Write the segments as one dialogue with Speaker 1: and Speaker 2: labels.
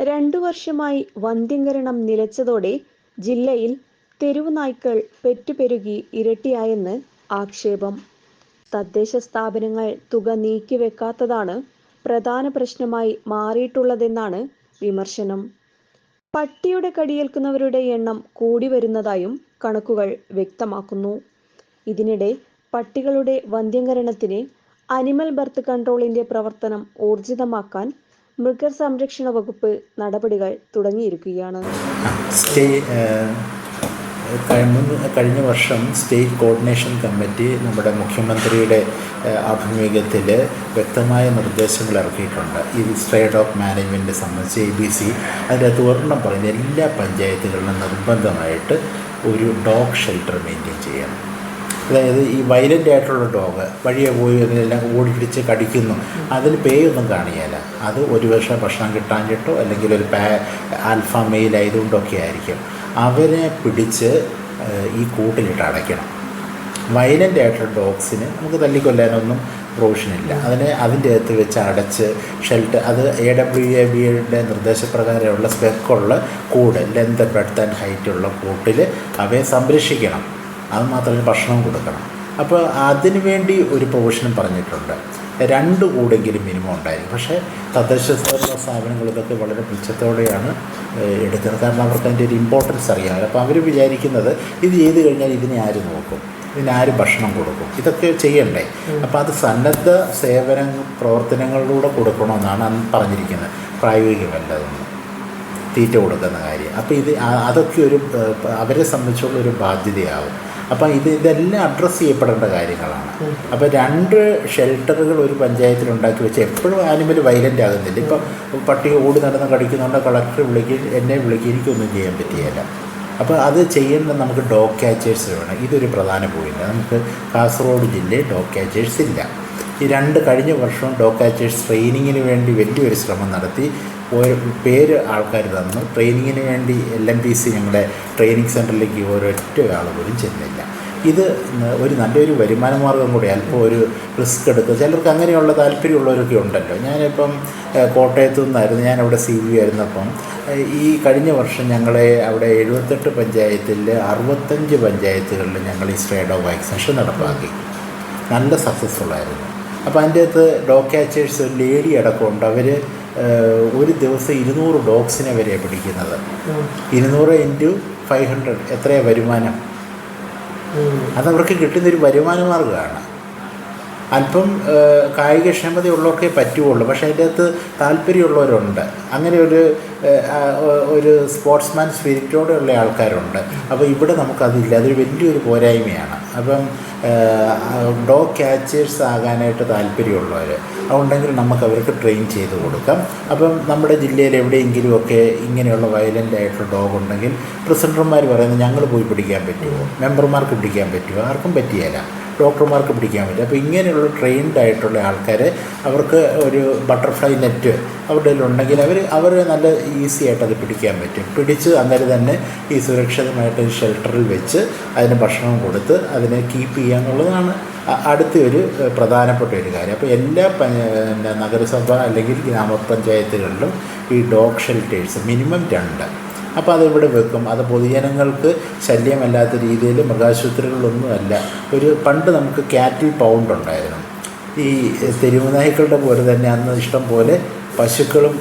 Speaker 1: രണ്ടു വർഷമായി വന്ധ്യംകരണം നിലച്ചതോടെ ജില്ലയിൽ തെരുവുനായ്ക്കൾ പെറ്റുപെരുകി ഇരട്ടിയായെന്ന് ആക്ഷേപം. തദ്ദേശ സ്ഥാപനങ്ങൾ തുക നീക്കിവെക്കാത്തതാണ് പ്രധാന പ്രശ്നമായി മാറിയിട്ടുള്ളതെന്നാണ് വിമർശനം. പട്ടിയുടെ കടിയേൽക്കുന്നവരുടെ എണ്ണം കൂടി വരുന്നതായും കണക്കുകൾ വ്യക്തമാക്കുന്നു. ഇതിനിടെ പട്ടികളുടെ വന്ധ്യംകരണത്തിന് അനിമൽ ബർത്ത് കൺട്രോളിന്റെ പ്രവർത്തനം ഊർജിതമാക്കാൻ മൃഗസംരക്ഷണ വകുപ്പ് നടപടികൾ തുടങ്ങിയിരിക്കുകയാണ്.
Speaker 2: സ്റ്റേ കഴിഞ്ഞ വർഷം സ്റ്റേറ്റ് കോർഡിനേഷൻ കമ്മിറ്റി നമ്മുടെ മുഖ്യമന്ത്രിയുടെ ആഭിമുഖ്യത്തിൽ വ്യക്തമായ നിർദ്ദേശങ്ങൾ ഇറക്കിയിട്ടുണ്ട്. ഈ സ്ട്രേ ഡോഗ് മാനേജ്മെന്റ് സംബന്ധിച്ച് എ ബി സി അതിന്റെ ഒരെണ്ണം പറഞ്ഞ എല്ലാ പഞ്ചായത്തുകളിലും നിർബന്ധമായിട്ട് ഒരു ഡോഗ് ഷെൽട്ടർ മെയിന്റെയിൻ ചെയ്യണം. അതായത് ഈ വയലന്റ് ആയിട്ടുള്ള ഡോഗ് വഴിയെ പോയി അതിനെല്ലാം ഓടിപ്പിടിച്ച് കടിക്കുന്നു അതിൽ പേയൊന്നും കാണിയാല. അത് ഒരു വർഷം ഭക്ഷണം കിട്ടാഞ്ഞിട്ടോ അല്ലെങ്കിൽ ഒരു പാ ആൽഫ മെയിൽ ആയതുകൊണ്ടൊക്കെ ആയിരിക്കും. അവരെ പിടിച്ച് ഈ കൂട്ടിലിട്ട് അടയ്ക്കണം. വയലന്റ് ആയിട്ടുള്ള ഡോഗ്സിന് നമുക്ക് തല്ലിക്കൊല്ലാനൊന്നും പ്രൊവിഷനില്ല അതിനെ അതിന്റെ അകത്ത് വെച്ച് അടച്ച് ഷെൽട്ടർ അത് എ ഡബ്ല്യു എ ബിയുടെ നിർദ്ദേശപ്രകാരമുള്ള സ്പെക്കുള്ള കൂട് ലെന്ത് ബ്രെഡ്ത്ത് ആൻഡ് ഹൈറ്റുള്ള കൂട്ടിൽ അവയെ സംരക്ഷിക്കണം. അത് മാത്രമല്ല ഭക്ഷണം കൊടുക്കണം. അപ്പോൾ അതിനു വേണ്ടി ഒരു പ്രൊവിഷനും പറഞ്ഞിട്ടുണ്ട്. രണ്ട് കൂടെങ്കിലും മിനിമം ഉണ്ടായിരിക്കും. പക്ഷേ തദ്ദേശ സ്വയംഭരണ സ്ഥാപനങ്ങൾ ഇതൊക്കെ വളരെ പുച്ഛത്തോടെയാണ് ഏഹ്, എടുക്കുന്നത്. കാരണം അവർക്ക് അതിന്റെ ഒരു ഇമ്പോർട്ടൻസ് അറിയാമല്ലോ. അപ്പോൾ അവർ വിചാരിക്കുന്നത് ഇത് ചെയ്ത് കഴിഞ്ഞാൽ ഇതിനെ ആര് നോക്കും? ഇതിന് ആര് ഭക്ഷണം കൊടുക്കും? ഇതൊക്കെ ചെയ്യണ്ടേ? അപ്പോൾ അത് സന്നദ്ധ സേവന പ്രവർത്തനങ്ങളിലൂടെ കൊടുക്കണമെന്നാണ് അന്ന് പറഞ്ഞിരിക്കുന്നത്. പ്രായോഗികമല്ലതെന്ന് തീറ്റ കൊടുക്കുന്ന കാര്യം. അപ്പോൾ ഇത് അതൊക്കെ ഒരു അവരെ സംബന്ധിച്ചുള്ള ഒരു ബാധ്യതയാവും. അപ്പോൾ ഇത് ഇതെല്ലാം അഡ്രസ്സ് ചെയ്യപ്പെടേണ്ട കാര്യങ്ങളാണ്. അപ്പോൾ രണ്ട് ഷെൽട്ടറുകൾ ഒരു പഞ്ചായത്തിൽ ഉണ്ടാക്കി വെച്ച് എപ്പോഴും ആനിമൽ വയലന്റ് ആകുന്നില്ല. ഇപ്പം പട്ടി ഓടി നടന്ന് കടിക്കുന്നുണ്ട് കളക്ടർ വിളിക്കും എന്നെ വിളിക്കും എനിക്കൊന്നും ചെയ്യാൻ പറ്റിയല്ല അപ്പോൾ അത് ചെയ്യേണ്ട നമുക്ക് ഡോഗ് ക്യാച്ചേഴ്സ് വേണം. ഇതൊരു പ്രധാന പോയിന്റ് നമുക്ക് കാസർഗോഡ് ജില്ലയിൽ ഡോഗ് ക്യാച്ചേഴ്സ് ഇല്ല. ഈ രണ്ട് കഴിഞ്ഞ വർഷവും ഡോഗ് ക്യാച്ചേഴ്സ് ട്രെയിനിങ്ങിന് വേണ്ടി വലിയൊരു ശ്രമം നടത്തി. ഒരു പേര് ആൾക്കാർ തന്നു. ട്രെയിനിങ്ങിന് വേണ്ടി എൽ എം പി സി ഞങ്ങളുടെ ട്രെയിനിങ് സെന്ററിലേക്ക് ഒരൊറ്റ ആൾ പോലും ചെന്നില്ല. ഇത് ഒരു നല്ലൊരു വരുമാന മാർഗം കൂടി അല്പം ഒരു റിസ്ക് എടുക്കുക ചിലർക്ക് അങ്ങനെയുള്ള താല്പര്യമുള്ളവരൊക്കെ ഉണ്ടല്ലോ. ഞാനിപ്പം കോട്ടയത്ത് കോട്ടയത്തു നിന്നായിരുന്നു ഞാൻ അവിടെ സി വി ആയിരുന്നപ്പം ഈ കഴിഞ്ഞ വർഷം ഞങ്ങളെ അവിടെ എഴുപത്തെട്ട് പഞ്ചായത്തിൽ അറുപത്തഞ്ച് പഞ്ചായത്തുകളിൽ ഞങ്ങൾ ഈ സ്ട്രേഡോ വാക്സിനേഷൻ നടപ്പാക്കി. നല്ല സക്സസ്ഫുൾ ആയിരുന്നു. അപ്പോൾ അതിന്റെ അകത്ത് ഡോ ക്യാച്ചേഴ്സ് ലേഡി അടക്കമുണ്ട് അവർ ഒരു ദിവസം ഇരുന്നൂറ് ഡോഗ്സിനെ വരെ പിടിക്കുന്നത്. ഇരുന്നൂറ് ഇന്റു ഫൈവ് ഹൺഡ്രഡ് എത്രയാണ് വരുമാനം? അതവർക്ക് കിട്ടുന്നൊരു വരുമാന മാർഗമാണ് അല്പം കായികക്ഷമതയുള്ളവർക്കേ പറ്റുള്ളൂ പക്ഷേ അതിന്റെ അകത്ത് താല്പര്യമുള്ളവരുണ്ട്. അങ്ങനെ ഒരു ഒരു സ്പോർട്സ്മാൻ സ്പിരിറ്റോടെയുള്ള ആൾക്കാരുണ്ട്. അപ്പോൾ ഇവിടെ നമുക്കതില്ല. അതൊരു വലിയൊരു പോരായ്മയാണ്. അപ്പം ഡോ ക്യാച്ചേഴ്സ് ആകാനായിട്ട് താല്പര്യമുള്ളവർ അതുണ്ടെങ്കിൽ നമുക്ക് അവർക്ക് ട്രെയിൻ ചെയ്ത് കൊടുക്കാം. അപ്പം നമ്മുടെ ജില്ലയിൽ എവിടെയെങ്കിലുമൊക്കെ ഇങ്ങനെയുള്ള വയലന്റ് ആയിട്ടുള്ള ഡോഗ് ഉണ്ടെങ്കിൽ പ്രസിഡന്റർമാർ പറയുന്നത് ഞങ്ങൾ പോയി പിടിക്കാൻ പറ്റുമോ? മെമ്പർമാർക്ക് പിടിക്കാൻ പറ്റുമോ? ആർക്കും പറ്റിയല്ല ഡോക്ടർമാർക്ക് പിടിക്കാൻ പറ്റും അപ്പോൾ ഇങ്ങനെയുള്ള ട്രെയിൻഡ് ആയിട്ടുള്ള ആൾക്കാരെ അവർക്ക് ഒരു ബട്ടർഫ്ലൈ നെറ്റ് അവരുടെ ഉണ്ടെങ്കിൽ അവർ അവർ നല്ല ഈസി ആയിട്ട് അത് പിടിക്കാൻ പറ്റും. പിടിച്ച് അന്നേരം തന്നെ ഈ സുരക്ഷിതമായിട്ട് ഷെൽട്ടറിൽ വെച്ച് അതിന് ഭക്ഷണം കൊടുത്ത് അതിനെ കീപ്പ് ചെയ്യുക എന്നുള്ളതാണ് അടുത്ത ഒരു പ്രധാനപ്പെട്ട ഒരു കാര്യം. അപ്പോൾ എല്ലാ നഗരസഭ അല്ലെങ്കിൽ ഗ്രാമപഞ്ചായത്തുകളിലും ഈ ഡോഗ് ഷെൽട്ടേഴ്സ് മിനിമം രണ്ട് അപ്പോൾ അതിവിടെ വെക്കും. അത് പൊതുജനങ്ങൾക്ക് ശല്യമല്ലാത്ത രീതിയിൽ മൃഗാശുപത്രികളിലൊന്നുമല്ല. ഒരു പണ്ട് നമുക്ക് ക്യാറ്റിൽ പൗണ്ട് ഉണ്ടായിരുന്നു ഈ തെരുവ് നായ്ക്കളുടെ പോലെ തന്നെ അന്ന് ഇഷ്ടം പോലെ പശുക്കളും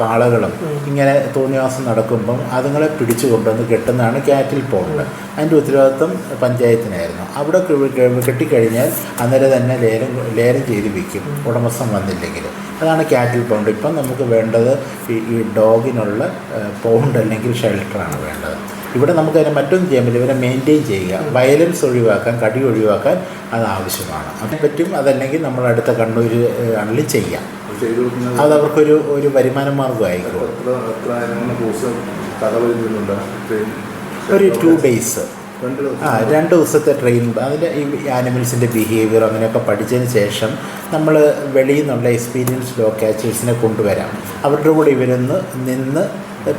Speaker 2: കാളകളും ഇങ്ങനെ തോന്നിവാസം നടക്കുമ്പം അതുങ്ങളെ പിടിച്ചു കൊണ്ടുവന്ന് കെട്ടുന്നതാണ് ക്യാറ്റിൽ പോകുന്നത് അതിന്റെ ഉത്തരവാദിത്വം പഞ്ചായത്തിനായിരുന്നു. അവിടെ കെട്ടിക്കഴിഞ്ഞാൽ അന്നേരം തന്നെ ലേലം ലേലം ചെയ്ത് വിൽക്കും. ഉടമസ്ഥൻ വന്നില്ലെങ്കിൽ. അതാണ് ക്യാറ്റിൽ പൗണ്ട് ഇപ്പം നമുക്ക് വേണ്ടത് ഈ ഡോഗിനുള്ള പൗണ്ട് അല്ലെങ്കിൽ ഷെൽട്ടറാണ് വേണ്ടത്. ഇവിടെ നമുക്ക് അതിനെ മറ്റൊന്നും ചെയ്യാൻ പറ്റില്ല. ഇവരെ മെയിന്റെയിൻ ചെയ്യുക. വയലൻസ് ഒഴിവാക്കാൻ കടി ഒഴിവാക്കാൻ അത് ആവശ്യമാണ്. അതിനെ പറ്റും അതല്ലെങ്കിൽ നമ്മൾ അടുത്ത കണ്ണൂർ ആണെങ്കിൽ ചെയ്യാം.
Speaker 3: ചെയ്തു കൊടുക്കുന്നത്
Speaker 2: അത് അവർക്കൊരു ഒരു വരുമാന
Speaker 3: എത്ര എത്ര കോഴ്സ് കഥ വരുന്നുണ്ട് ട്രെയിൻ
Speaker 2: ഒരു ടു ഡേയ്സ് ആ രണ്ട് ദിവസത്തെ ട്രെയിനിങ് അതിന്റെ ഈ ആനിമൽസിന്റെ ബിഹേവിയർ അങ്ങനെയൊക്കെ പഠിച്ചതിന് ശേഷം നമ്മൾ വെളിയിൽ നിന്നുള്ള എക്സ്പീരിയൻസ് ലോക്കാച്ചേഴ്സിനെ ക്യാച്ചേഴ്സിനെ കൊണ്ടുവരാം. അവരുടെ കൂടെ ഇവരൊന്ന് നിന്ന്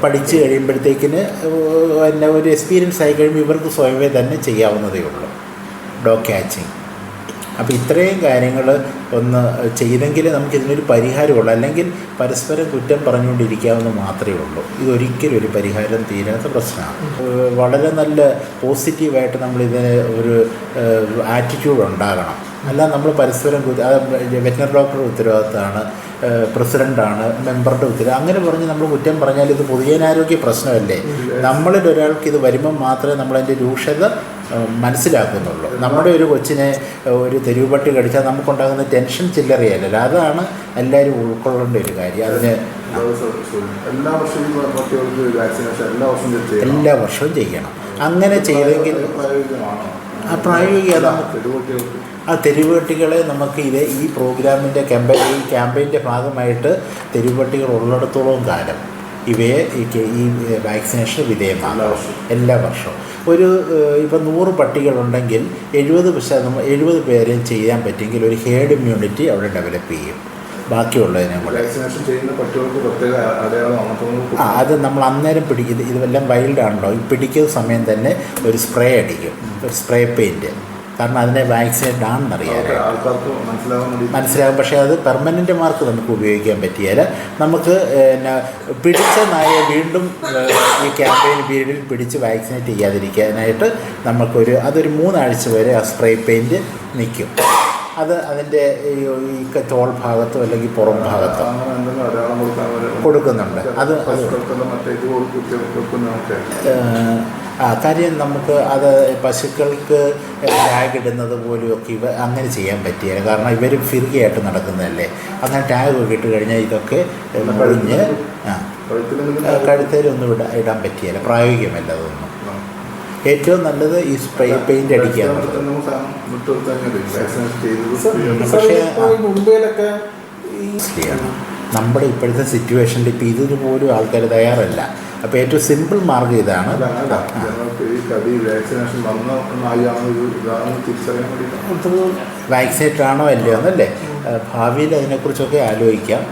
Speaker 2: പഠിച്ച് കഴിയുമ്പോഴത്തേക്കിന് പിന്നെ ഒരു എക്സ്പീരിയൻസ് ആയി കഴിയുമ്പോൾ ഇവർക്ക് സ്വയമേ തന്നെ ചെയ്യാവുന്നതേ ഉള്ളൂ. ഡോ ക്യാച്ചിങ് അപ്പോൾ ഇത്രയും കാര്യങ്ങൾ ഒന്ന് ചെയ്തെങ്കിൽ നമുക്ക് ഇതിനൊരു പരിഹാരമുള്ളൂ. അല്ലെങ്കിൽ പരസ്പരം കുറ്റം പറഞ്ഞുകൊണ്ടിരിക്കാവുന്ന മാത്രമേ ഉള്ളൂ. ഇതൊരിക്കലും ഒരു പരിഹാരം തീരാത്ത പ്രശ്നമാണ്. വളരെ നല്ല പോസിറ്റീവായിട്ട് നമ്മളിതിന് ഒരു ആറ്റിറ്റ്യൂഡ് ഉണ്ടാകണം. അല്ല നമ്മൾ പരസ്പരം വെറ്റിനറി ഡോക്ടറുടെ ഉത്തരവാദിത്തമാണ് പ്രസിഡന്റാണ് മെമ്പറുടെ ഉത്തരവ് അങ്ങനെ പറഞ്ഞ് നമ്മൾ കുറ്റം പറഞ്ഞാൽ ഇത് പൊതുജനാരോഗ്യ പ്രശ്നമല്ലേ? നമ്മളിൽ ഒരാൾക്ക് ഇത് വരുമ്പം മാത്രമേ നമ്മളതിന്റെ രൂക്ഷത മനസ്സിലാക്കുന്നുള്ളൂ. നമ്മുടെ ഒരു കൊച്ചിനെ ഒരു തെരുവുപട്ടി കടിച്ചാൽ നമുക്കുണ്ടാകുന്ന ടെൻഷൻ ചില്ലറിയല്ലോ അതാണ് എല്ലാവരും ഉൾക്കൊള്ളേണ്ട ഒരു കാര്യം. അതിന്
Speaker 3: എല്ലാ വർഷവും എല്ലാ വർഷവും ചെയ്യണം.
Speaker 2: അങ്ങനെ ചെയ്തെങ്കിൽ ആ പ്രായോഗിക നമുക്ക്
Speaker 3: തെരുവുകുട്ടികൾക്ക്
Speaker 2: ആ തെരുവുപട്ടികളെ നമുക്ക് ഇത് ഈ പ്രോഗ്രാമിന്റെ ക്യാമ്പയിൻ ഈ ക്യാമ്പയിന്റെ ഭാഗമായിട്ട് തെരുവുപട്ടികൾ ഉള്ളിടത്തോളം കാലം ഇവയെ ഈ വാക്സിനേഷന് വിധേയമാണ്
Speaker 3: എല്ലാ വർഷവും.
Speaker 2: ഒരു ഇപ്പം നൂറ് പട്ടികളുണ്ടെങ്കിൽ എഴുപത് ശതമാനം എഴുപത് പേരെയും ചെയ്യാൻ പറ്റുമെങ്കിൽ ഒരു ഹേഡ് ഇമ്മ്യൂണിറ്റി അവിടെ ഡെവലപ്പ് ചെയ്യും. ബാക്കിയുള്ളതിനെ കൂടെ.
Speaker 3: വാക്സിനേഷൻ ചെയ്യുന്ന പട്ടികൾക്ക് പ്രത്യേക അടയാളമാണ്
Speaker 2: ആ അത് നമ്മൾ അന്നേരം പിടിക്കുന്നത് ഇത് ഇതെല്ലാം വൈൽഡാണല്ലോ. ഈ പിടിക്കുന്ന സമയം തന്നെ ഒരു സ്പ്രേ അടിക്കും. ഒരു സ്പ്രേ പെയിന്റ് കാരണം അതിനെ വാക്സിനേറ്റ്
Speaker 3: ആണെന്ന് അറിയാം
Speaker 2: മനസ്സിലാകും പക്ഷേ അത് പെർമനന്റ് മാർക്ക് നമുക്ക് ഉപയോഗിക്കാൻ പറ്റിയാൽ നമുക്ക് പിന്നെ പിടിച്ച നായെ വീണ്ടും ഈ ക്യാമ്പയിൻ പീരീഡിൽ പിടിച്ച് വാക്സിനേറ്റ് ചെയ്യാതിരിക്കാനായിട്ട് നമുക്കൊരു അതൊരു മൂന്നാഴ്ച വരെ ആ സ്പ്രേ പെയിന്റ് നിൽക്കും. അത് അതിന്റെ ഈ തോൾ ഭാഗത്തോ അല്ലെങ്കിൽ പുറം ഭാഗത്തോ കൊടുക്കുന്നുണ്ട്. അത് ആ കാര്യം നമുക്ക് അത് പശുക്കൾക്ക് ടാഗ് ഇടുന്നത് പോലെയൊക്കെ ഇവ അങ്ങനെ ചെയ്യാൻ പറ്റിയില്ല കാരണം ഇവർ ഫിറുകയായിട്ട് നടക്കുന്നതല്ലേ. അങ്ങനെ ടാഗ് ഒക്കെ ഇട്ട് കഴിഞ്ഞാൽ ഇതൊക്കെ കഴിഞ്ഞ് ആ കഴുത്തേലൊന്നും ഇടാൻ ഇടാൻ പറ്റിയില്ല പ്രായോഗികമല്ല അതൊന്നും. ഏറ്റവും നല്ലത് ഈ സ്പ്രേ പെയിന്റ് അടിക്കുക ആണ് നമ്മുടെ ഇപ്പോഴത്തെ സിറ്റുവേഷനിൽ ഇപ്പം ഇതിന് പോലും ആൾക്കാർ തയ്യാറല്ല. അപ്പോൾ ഏറ്റവും സിമ്പിൾ മാർഗം ഇതാണ്. വാക്സിനേറ്റഡ് ആണോ അല്ലയോ എന്നല്ലേ? ഭാവിയിൽ അതിനെക്കുറിച്ചൊക്കെ ആലോചിക്കാം.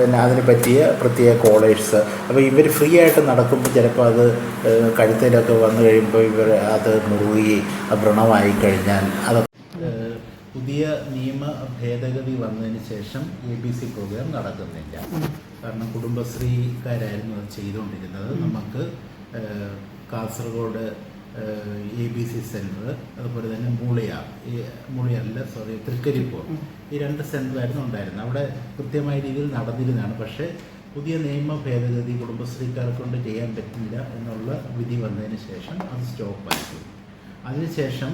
Speaker 2: പിന്നെ അതിന് പറ്റിയ പ്രത്യേക കോളേഴ്സ്. അപ്പോൾ ഇവർ ഫ്രീ ആയിട്ട് നടക്കുമ്പോൾ ചിലപ്പോൾ അത് കഴുത്തിലൊക്കെ വന്നു കഴിയുമ്പോൾ ഇവർ അത് മുറുകി വ്രണമായി കഴിഞ്ഞാൽ അത് പുതിയ നിയമ ഭേദഗതി വന്നതിന് ശേഷം എ ബി സി പ്രോഗ്രാം നടക്കുന്നില്ല. കാരണം കുടുംബശ്രീക്കാരായിരുന്നു അത് ചെയ്തുകൊണ്ടിരുന്നത്. നമുക്ക് Kasaragod A B C centre അതുപോലെ തന്നെ മൂളിയാർ. ഈ മൂളിയാറില്ല സോറി തൃക്കരിപ്പൂർ. ഈ രണ്ട് സെന്ററായിരുന്നു ഉണ്ടായിരുന്നത്. അവിടെ കൃത്യമായ രീതിയിൽ നടന്നിരുന്നതാണ്. പക്ഷേ പുതിയ നിയമ ഭേദഗതി കുടുംബശ്രീക്കാരെ കൊണ്ട് ചെയ്യാൻ പറ്റില്ല എന്നുള്ള വിധി വന്നതിന് ശേഷം അത് സ്റ്റോപ്പാക്കി അതിനുശേഷം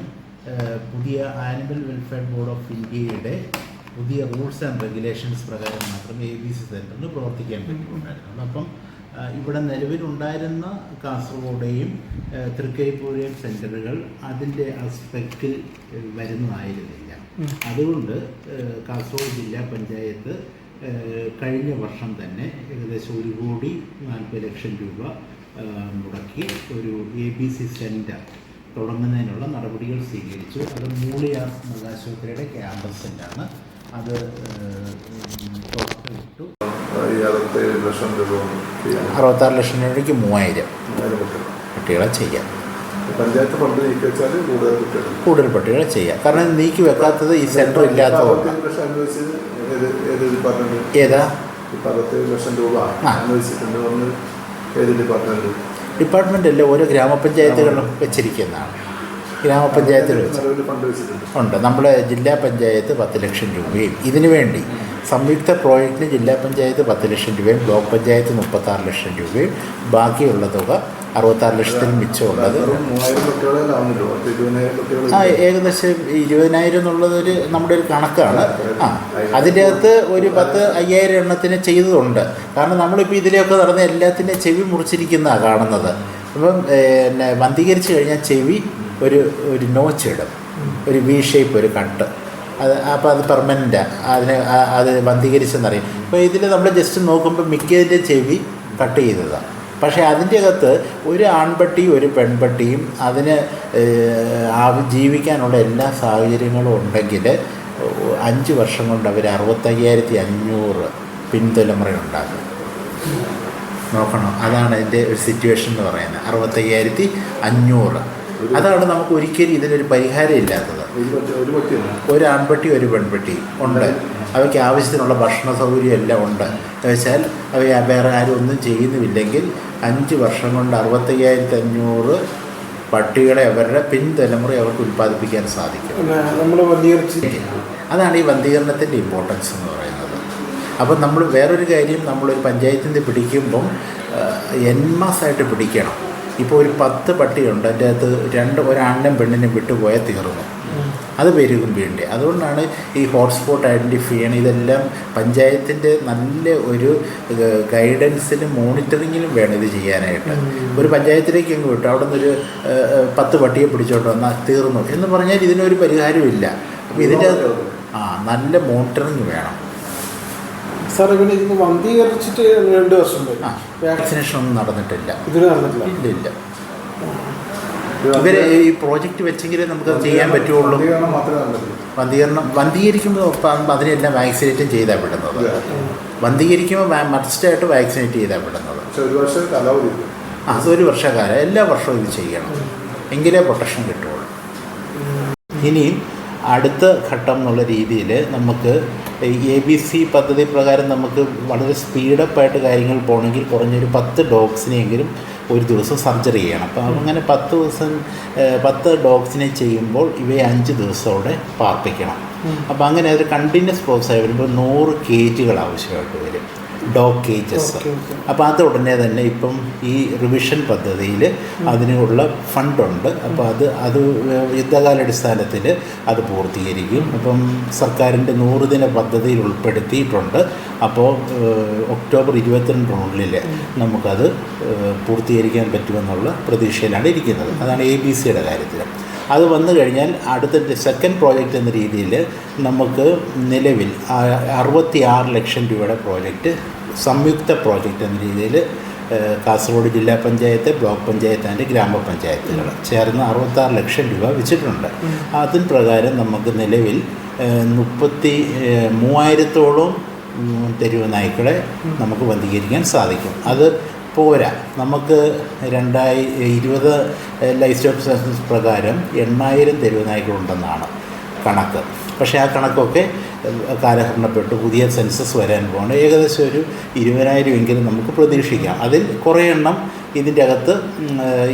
Speaker 2: പുതിയ ആനിമൽ വെൽഫെയർ ബോർഡ് ഓഫ് ഇന്ത്യയുടെ പുതിയ റൂൾസ് ആൻഡ് റെഗുലേഷൻസ് പ്രകാരം മാത്രമേ എ ബി സി സെന്ററിന് പ്രവർത്തിക്കാൻ പറ്റുന്നുണ്ടായിരുന്നുള്ളൂ അപ്പം ഇവിടെ നിലവിലുണ്ടായിരുന്ന കാസർഗോഡെയും തൃക്കൈപ്പൂരേയും സെന്ററുകൾ അതിന്റെ അസ്പെക്റ്റിൽ വരുന്നതായിരുന്നില്ല. അതുകൊണ്ട് കാസർഗോഡ് ജില്ലാ പഞ്ചായത്ത് കഴിഞ്ഞ വർഷം തന്നെ ഏകദേശം ഒരു കോടി നാൽപ്പത് ലക്ഷം രൂപ മുടക്കി ഒരു എ ബി സി സെന്റർ തുടങ്ങുന്നതിനുള്ള നടപടികൾ സ്വീകരിച്ചു. അത് മൂളിയാർ മൃഗാശുപത്രിയുടെ ക്യാമ്പസിലാണ് അത് തുറന്നു തുറന്നുവിട്ടു
Speaker 3: ഈ അറുപത്തേഴ് ലക്ഷം രൂപ
Speaker 2: അറുപത്താറ് ലക്ഷം രൂപയ്ക്ക് മൂവായിരം
Speaker 3: അതിന്
Speaker 2: കുട്ടികളെ ചെയ്യാം.
Speaker 3: പഞ്ചായത്ത് ഫണ്ട് നീക്കി വെച്ചാൽ കൂടുതൽ കുട്ടികൾ.
Speaker 2: കൂടുതൽ പട്ടികളെ ചെയ്യാം. കാരണം നീക്കി വെക്കാത്തത് ഈ സെന്റർ ഇല്ലാത്തതുകൊണ്ട്
Speaker 3: ഏത് അറുപത്തേഴ് ലക്ഷം രൂപ
Speaker 2: ആ.
Speaker 3: അനുവദിച്ചിട്ടുണ്ട് ഒന്ന് ഏത് ഡിപ്പാർട്ട്മെന്റ്
Speaker 2: ഡിപ്പാർട്ട്മെന്റ് അല്ല ഓരോ ഗ്രാമപഞ്ചായത്തുകളിലും വെച്ചിരിക്കുന്നതാണ്. ഗ്രാമപഞ്ചായത്തിൽ വെച്ച്.
Speaker 3: വെച്ചിട്ടുണ്ട്.
Speaker 2: ഉണ്ട്. നമ്മുടെ ജില്ലാ പഞ്ചായത്ത് പത്ത് ലക്ഷം രൂപയും. ഇതിനു വേണ്ടി സംയുക്ത പ്രോജക്റ്റിന് ജില്ലാ പഞ്ചായത്ത് പത്ത് ലക്ഷം രൂപയും ബ്ലോക്ക് പഞ്ചായത്ത് മുപ്പത്താറ് ലക്ഷം രൂപയും. ബാക്കിയുള്ള തുക അറുപത്താറ് ലക്ഷത്തിൽ മിച്ചമുള്ളത്. ആ ഏകദേശം ഇരുപതിനായിരം എന്നുള്ളതൊരു നമ്മുടെ ഒരു കണക്കാണ്. ആ അതിന്റെ അകത്ത് ഒരു പത്ത് അയ്യായിരം എണ്ണത്തിന് ചെയ്തതുണ്ട്. കാരണം നമ്മളിപ്പോൾ ഇതിലെയൊക്കെ നടന്ന എല്ലാത്തിന്റെ ചെവി മുറിച്ചിരിക്കുന്നതാണ് കാണുന്നത്. അപ്പം പിന്നെ വന്ധീകരിച്ച് കഴിഞ്ഞാൽ ചെവി ഒരു ഒരു നോച്ചിടും ഒരു വി ഷേപ്പ് ഒരു കട്ട്. അത് അപ്പോൾ അത് പെർമനന്റാണ് അതിനെ അത് വന്ധീകരിച്ചെന്നറിയാം. അപ്പോൾ ഇതിൽ നമ്മൾ ജസ്റ്റ് നോക്കുമ്പോൾ മിക്കതിന്റെ ചെവി കട്ട് ചെയ്തതാണ് പക്ഷേ അതിന്റെ അകത്ത് ഒരു ആൺപട്ടിയും ഒരു പെൺപട്ടിയും അതിന് ജീവിക്കാനുള്ള എല്ലാ സാഹചര്യങ്ങളും ഉണ്ടെങ്കിൽ അഞ്ച് വർഷം കൊണ്ട് അവർ അറുപത്തയ്യായിരത്തി അഞ്ഞൂറ് പിൻതലമുറ ഉണ്ടാകും നോക്കണം? അതാണ് അതിന്റെ ഒരു സിറ്റുവേഷൻ എന്ന് പറയുന്നത്. അറുപത്തയ്യായിരത്തി അഞ്ഞൂറ് അതാണ് നമുക്ക് ഒരിക്കലും ഇതിനൊരു പരിഹാരം ഇല്ലാത്തത്.
Speaker 3: ഒരു
Speaker 2: ആൺപെട്ടി ഒരു പെൺപെട്ടി ഉണ്ട്. അവയ്ക്ക് ആവശ്യത്തിനുള്ള ഭക്ഷണ സൗകര്യം എല്ലാം ഉണ്ട്. എന്ന് വെച്ചാൽ അവ വേറെ ആരും ഒന്നും ചെയ്യുന്നുമില്ലെങ്കിൽ അഞ്ച് വർഷം കൊണ്ട് അറുപത്തയ്യായിരത്തി അഞ്ഞൂറ് പട്ടികളെ അവരുടെ പിൻതലമുറ അവർക്ക് ഉൽപ്പാദിപ്പിക്കാൻ സാധിക്കും. അതാണ് ഈ വന്ധീകരണത്തിന്റെ ഇമ്പോർട്ടൻസ് എന്ന് പറയുന്നത്. അപ്പം നമ്മൾ വേറൊരു കാര്യം നമ്മളൊരു പഞ്ചായത്തിന്റെ പിടിക്കുമ്പം എൻമാസായിട്ട് പിടിക്കണം. ഇപ്പോൾ ഒരു പത്ത് പട്ടിയുണ്ട് അതിന്റെ അകത്ത് രണ്ട് ഒരാണിനും പെണ്ണിനും വിട്ടുപോയാൽ തീർന്നു. അത് പെരുകും വേണ്ടി. അതുകൊണ്ടാണ് ഈ ഹോട്ട്സ്പോട്ട് ഐഡന്റിഫൈ ചെയ്യണം. ഇതെല്ലാം പഞ്ചായത്തിന്റെ നല്ല ഒരു ഗൈഡൻസിനും മോണിറ്ററിങ്ങിനും വേണം ഇത് ചെയ്യാനായിട്ട്. ഒരു പഞ്ചായത്തിലേക്ക് അങ്ങ് വിട്ടു. അവിടെ നിന്നൊരു പത്ത് പട്ടിയെ പിടിച്ചോട്ട് വന്നാൽ തീർന്നു. എന്ന് പറഞ്ഞാൽ ഇതിനൊരു പരിഹാരമില്ല. അപ്പോൾ ഇതിന്റെ ആ നല്ല മോണിറ്ററിങ് വേണം.
Speaker 4: സാറേ ഇവിടെ ഇതിന് വന്ധീകരിച്ചിട്ട് രണ്ട് വർഷം
Speaker 2: വാക്സിനേഷൻ ഒന്നും നടന്നിട്ടില്ല.
Speaker 4: ഇതിന് നടന്നിട്ടില്ല.
Speaker 2: ഇല്ല ഇല്ല ഇവർ ഈ പ്രോജക്റ്റ് വെച്ചെങ്കിലേ നമുക്ക് ചെയ്യാൻ പറ്റുള്ളൂ.
Speaker 3: വന്ധീകരണം
Speaker 2: വന്ധീകരിക്കുമ്പോൾ ഉറപ്പാകുമ്പോൾ അതിനെല്ലാം വാക്സിനേറ്റും ചെയ്താൽ വിടുന്നത്. വന്ധീകരിക്കുമ്പോൾ മസ്റ്റായിട്ട് വാക്സിനേറ്റ് ചെയ്താൽ വിടുന്നത്. അതൊരു വർഷക്കാലം എല്ലാ വർഷവും ഇത് ചെയ്യണം. എങ്കിലേ പ്രൊട്ടക്ഷൻ കിട്ടുള്ളൂ. ഇനിയും അടുത്ത ഘട്ടം എന്നുള്ള രീതിയിൽ നമുക്ക് എ ബി സി പദ്ധതി പ്രകാരം നമുക്ക് വളരെ സ്പീഡപ്പായിട്ട് കാര്യങ്ങൾ പോകണമെങ്കിൽ കുറഞ്ഞൊരു പത്ത് ഡോഗ്സിനെയെങ്കിലും ഒരു ദിവസം സർജറി ചെയ്യണം. അപ്പോൾ അങ്ങനെ പത്ത് ദിവസം പത്ത് ഡോഗ്സിനെ ചെയ്യുമ്പോൾ ഇവയെ അഞ്ച് ദിവസത്തോടെ പാർപ്പിക്കണം. അപ്പോൾ അങ്ങനെ ഒരു കണ്ടിന്യൂസ് പ്രോസസ്സായി വരുമ്പോൾ നൂറ് കേജുകൾ ആവശ്യമായിട്ട് വരും. ഡോഗ് കേജസ് അപ്പോൾ അത് ഉടനെ തന്നെ ഇപ്പം ഈ റിവിഷൻ പദ്ധതിയിൽ അതിനുള്ള ഫണ്ടുണ്ട് അപ്പോൾ അത് അത് യുദ്ധകാലാടിസ്ഥാനത്തിൽ അത് പൂർത്തീകരിക്കും. അപ്പം സർക്കാരിന്റെ നൂറ് ദിന പദ്ധതിയിൽ ഉൾപ്പെടുത്തിയിട്ടുണ്ട്. അപ്പോൾ ഒക്ടോബർ ഇരുപത്തിരണ്ടിനുള്ളിൽ നമുക്കത് പൂർത്തീകരിക്കാൻ പറ്റുമെന്നുള്ള പ്രതീക്ഷയിലാണ് ഇരിക്കുന്നത്. അതാണ് എ ബി സിയുടെ കാര്യത്തിൽ അത് വന്നു കഴിഞ്ഞാൽ അടുത്ത സെക്കൻഡ് പ്രോജക്റ്റ് എന്ന രീതിയിൽ നമുക്ക് നിലവിൽ അറുപത്തി ആറ് ലക്ഷം രൂപയുടെ പ്രോജക്റ്റ് സംയുക്ത പ്രോജക്റ്റ് എന്ന രീതിയിൽ കാസർഗോഡ് ജില്ലാ പഞ്ചായത്ത് ബ്ലോക്ക് പഞ്ചായത്ത് ആൻഡ് ഗ്രാമപഞ്ചായത്തുകൾ ചേർന്ന് അറുപത്താറ് ലക്ഷം രൂപ വെച്ചിട്ടുണ്ട്. അതിന് പ്രകാരം നമുക്ക് നിലവിൽ മുപ്പത്തി മൂവായിരത്തോളം തെരുവ് നായ്ക്കളെ നമുക്ക് വന്ധീകരിക്കാൻ സാധിക്കും. അത് പോരാ. നമുക്ക് രണ്ടായി ഇരുപത് ലൈഫ് സ്റ്റോക്ക് സെൻസസ് പ്രകാരം എണ്ണായിരം തെരുവ് നായ്ക്കളുണ്ടെന്നാണ് കണക്ക്. പക്ഷേ ആ കണക്കൊക്കെ കാലഹരണപ്പെട്ട്. പുതിയ സെൻസസ് വരാൻ പോകണം ഏകദേശം ഒരു ഇരുപതിനായിരം എങ്കിലും നമുക്ക് പ്രതീക്ഷിക്കാം. അതിൽ കുറേ എണ്ണം ഇതിന്റെ അകത്ത്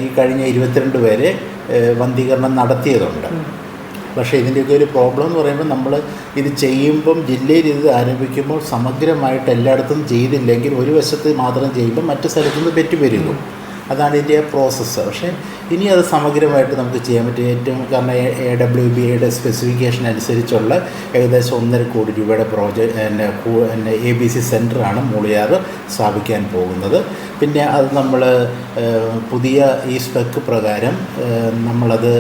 Speaker 2: ഈ കഴിഞ്ഞ ഇരുപത്തിരണ്ട് പേരെ വന്ധീകരണം നടത്തിയതുണ്ട്. പക്ഷേ ഇതിന്റെയൊക്കെ ഒരു പ്രോബ്ലം എന്ന് പറയുമ്പോൾ നമ്മൾ ഇത് ചെയ്യുമ്പം ജില്ലയിൽ ഇത് ആരംഭിക്കുമ്പോൾ സമഗ്രമായിട്ട് എല്ലായിടത്തും ചെയ്തില്ലെങ്കിൽ ഒരു വശത്ത് മാത്രം ചെയ്യുമ്പോൾ മറ്റു സ്ഥലത്തുനിന്ന് പെറ്റുപെരുകും അതാണ് ഇതിന്റെ പ്രോസസ്സ് പക്ഷേ ഇനി അത് സമഗ്രമായിട്ട് നമുക്ക് ചെയ്യാൻ പറ്റും. ഏറ്റവും കാരണം എ ഡബ്ല്യു ബി എയുടെ സ്പെസിഫിക്കേഷൻ അനുസരിച്ചുള്ള ഏകദേശം ഒന്നര കോടി രൂപയുടെ പ്രോജക്റ്റ് പിന്നെ എ ബി സി സെന്ററാണ് മൂളിയാർ സ്ഥാപിക്കാൻ പോകുന്നത്. പിന്നെ അത് നമ്മൾ പുതിയ ഈ സ്പെക്ക് പ്രകാരം നമ്മളത്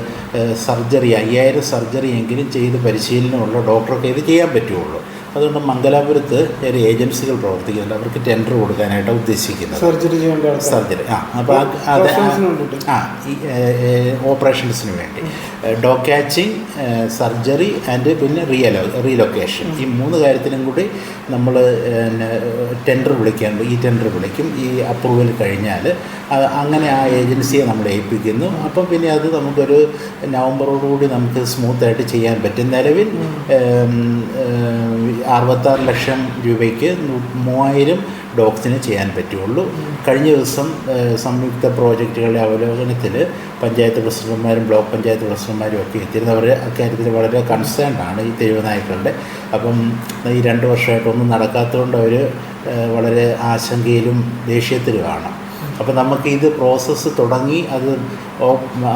Speaker 2: സർജറി അയ്യായിരം സർജറി എങ്കിലും ചെയ്ത് പരിശീലനമുള്ള ഡോക്ടർക്ക് ഇത് ചെയ്യാൻ പറ്റുള്ളൂ അതുകൊണ്ട് മംഗലാപുരത്ത് ഒരു ഏജൻസികൾ പ്രവർത്തിക്കുന്നുണ്ട്. അവർക്ക് ടെൻഡർ കൊടുക്കാനായിട്ടാണ് ഉദ്ദേശിക്കുന്നത്.
Speaker 4: സർജറി ചെയ്യേണ്ട
Speaker 2: സർജറി. ആ അപ്പോൾ അത്. ആ ഈ ഓപ്പറേഷൻസിന് വേണ്ടി. ഡോ ക്യാച്ചിങ് സർജറി ആൻഡ് പിന്നെ റിയലോ റീലൊക്കേഷൻ. ഈ മൂന്ന് കാര്യത്തിനും കൂടി നമ്മൾ ടെൻഡർ വിളിക്കാണ്ട് ഈ ടെൻഡർ വിളിക്കും. ഈ അപ്രൂവൽ കഴിഞ്ഞാൽ അങ്ങനെ ആ ഏജൻസിയെ നമ്മൾ ഏൽപ്പിക്കുന്നു. അപ്പം പിന്നെ അത് നമുക്കൊരു നവംബറോടുകൂടി നമുക്ക് സ്മൂത്തായിട്ട് ചെയ്യാൻ പറ്റും. നിലവിൽ അറുപത്താറ് ലക്ഷം രൂപയ്ക്ക് മൂവായിരം ഡോഗ്സിന് ചെയ്യാൻ പറ്റുകയുള്ളൂ കഴിഞ്ഞ ദിവസം സംയുക്ത പ്രോജക്റ്റുകളുടെ അവലോകനത്തിൽ പഞ്ചായത്ത് പ്രസിഡന്റുമാരും ബ്ലോക്ക് പഞ്ചായത്ത് പ്രസിഡന്റുമാരും ഒക്കെ എത്തിയിരുന്നു. അവർ അക്കാര്യത്തിൽ വളരെ കൺസേൺഡ് ആണ് ഈ തെരുവ് നായ്ക്കളുടെ. അപ്പം ഈ രണ്ട് വർഷമായിട്ടൊന്നും നടക്കാത്തതുകൊണ്ട് അവർ വളരെ ആശങ്കയിലും ദേഷ്യത്തിലുമാണ്. അപ്പോൾ നമുക്ക് ഇത് പ്രോസസ്സ് തുടങ്ങി അത്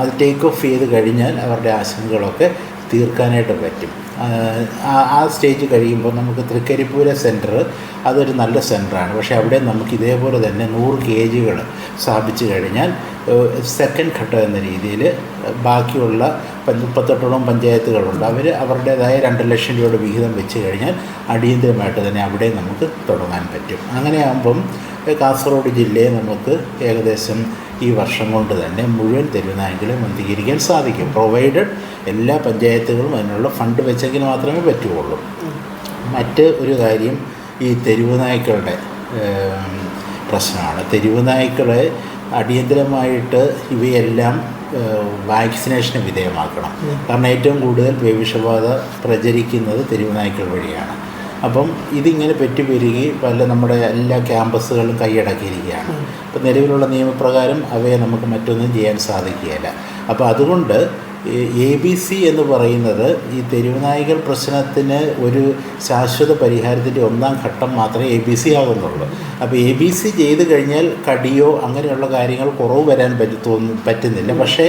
Speaker 2: അത് ടേക്ക് ഓഫ് ചെയ്ത് കഴിഞ്ഞാൽ അവരുടെ ആശങ്കകളൊക്കെ തീർക്കാനായിട്ട് പറ്റും. ആ- സ്റ്റേജ് കഴിയുമ്പോൾ നമുക്ക് തൃക്കരിപ്പൂര സെന്റർ അതൊരു നല്ല സെന്ററാണ് പക്ഷേ അവിടെ നമുക്ക് ഇതേപോലെ തന്നെ നൂറ് കേജുകൾ സ്ഥാപിച്ചു കഴിഞ്ഞാൽ സെക്കൻഡ് ഘട്ടം എന്ന രീതിയിൽ ബാക്കിയുള്ള മുപ്പത്തെട്ടോളം പഞ്ചായത്തുകളുണ്ട്. അവർ അവരുടേതായ രണ്ട് ലക്ഷം രൂപയുടെ വിഹിതം വെച്ച് കഴിഞ്ഞാൽ അടിയന്തരമായിട്ട് തന്നെ അവിടെ നമുക്ക് തുടങ്ങാൻ പറ്റും. അങ്ങനെയാകുമ്പം കാസർഗോഡ് ജില്ലയെ നമുക്ക് ഏകദേശം ഈ വർഷം കൊണ്ട് തന്നെ മുഴുവൻ തെരുവനായെങ്കിലും ബന്ധീകരിക്കാൻ സാധിക്കും. പ്രൊവൈഡഡ് എല്ലാ പഞ്ചായത്തുകളും അതിനുള്ള ഫണ്ട് വെച്ചെങ്കിൽ മാത്രമേ പറ്റുകയുള്ളൂ. മറ്റ് ഒരു കാര്യം ഈ തെരുവുനായ്ക്കളുടെ പ്രശ്നമാണ്. തെരുവുനായ്ക്കളെ അടിയന്തരമായിട്ട് ഇവയെല്ലാം വാക്സിനേഷന് വിധേയമാക്കണം. കാരണം ഏറ്റവും കൂടുതൽ പേവിഷബാധ പ്രചരിക്കുന്നത് തെരുവുനായ്ക്കൾ വഴിയാണ്. അപ്പം ഇതിങ്ങനെ പെറ്റുപെരുകി പല നമ്മുടെ എല്ലാ ക്യാമ്പസുകളും കൈയടക്കിയിരിക്കുകയാണ്. അപ്പം നിലവിലുള്ള നിയമപ്രകാരം അവയെ നമുക്ക് മറ്റൊന്നും ചെയ്യാൻ സാധിക്കുകയില്ല. അപ്പോൾ അതുകൊണ്ട് എ ബി സി എന്ന് പറയുന്നത് ഈ തെരുവുനായികൾ പ്രശ്നത്തിന് ഒരു ശാശ്വത പരിഹാരത്തിന്റെ ഒന്നാം ഘട്ടം മാത്രമേ എ ബി സി ആകുന്നുള്ളൂ. അപ്പോൾ എ ബി സി ചെയ്ത് കഴിഞ്ഞാൽ കടിയോ അങ്ങനെയുള്ള കാര്യങ്ങൾ കുറവ് വരാൻ പറ്റി പറ്റുന്നില്ല. പക്ഷേ